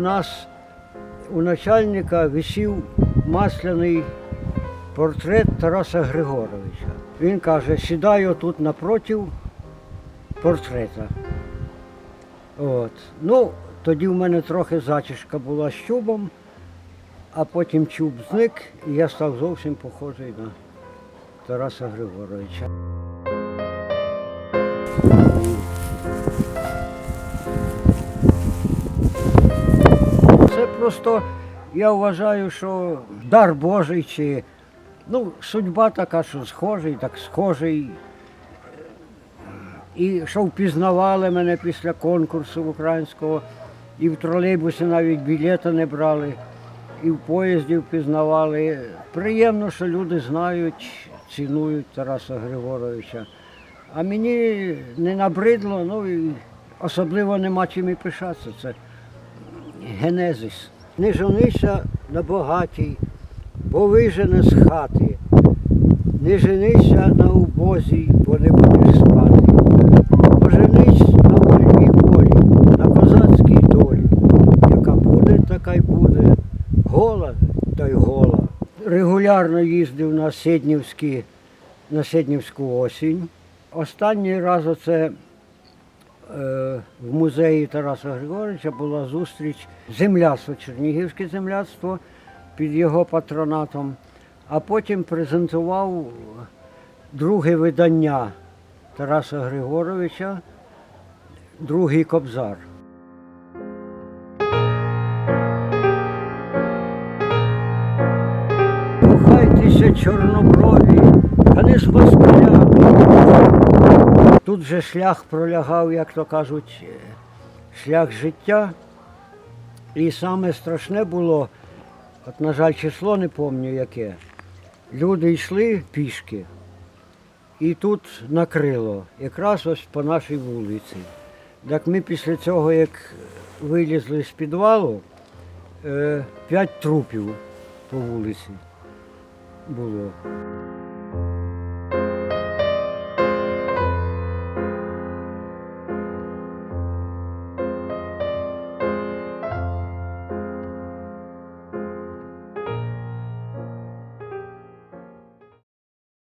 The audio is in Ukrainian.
нас у начальника висів масляний портрет Тараса Григоровича. Він каже, сідай отут напротив портрета. От. Ну, тоді в мене трохи зачіска була з чубом, а потім чуб зник, і я став зовсім похожий на Тараса Григоровича. Просто, я вважаю, що дар Божий чи ну, судьба така, що схожий, так схожий. І що впізнавали мене після конкурсу українського, і в тролейбусі навіть білета не брали, і в поїзді впізнавали. Приємно, що люди знають, цінують Тараса Григоровича. А мені не набридло, ну і особливо нема чим і пишатися. Це генезис. Не женися на багатій, бо вижене з хати. Не женися на убозій, бо не будеш спати. Оженись на вольній волі, на козацькій долі. Яка буде, така й буде. Гола та й гола. Регулярно їздив на Седнівські, на Седнівську осінь. Останній раз оце в музеї Тараса Григоровича була зустріч земляцтво, Чернігівське земляцтво під його патронатом, а потім презентував друге видання Тараса Григоровича, другий кобзар. Кохайтеся чорноброві, та не з. Тут же шлях пролягав, як то кажуть, е, шлях життя. І саме страшне було, от, на жаль, число не пам'ятаю яке. Люди йшли пішки, і тут накрило, якраз ось по нашій вулиці. Так ми після цього, як вилізли з підвалу, е, п'ять трупів по вулиці було.